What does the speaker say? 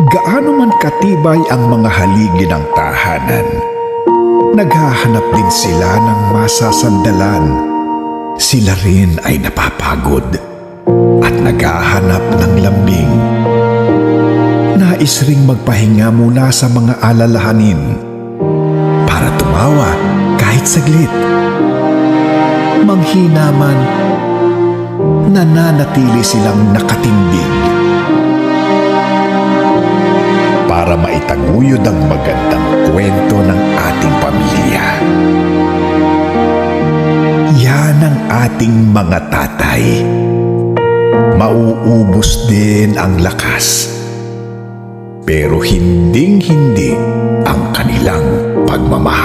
Gaano man katibay ang mga haligi ng tahanan, naghahanap din sila ng masasandalan. Sila rin ay napapagod at naghahanap ng lambing. Nais ring magpahinga mula sa mga alalahanin para tumawa kahit saglit. Manghina man, nananatili silang nakatindig para maitaguyod ang magandang kwento ng ating pamilya. Yan ang ating mga tatay. Mauubos din ang lakas. Pero hinding-hindi ang kanilang pagmamahal.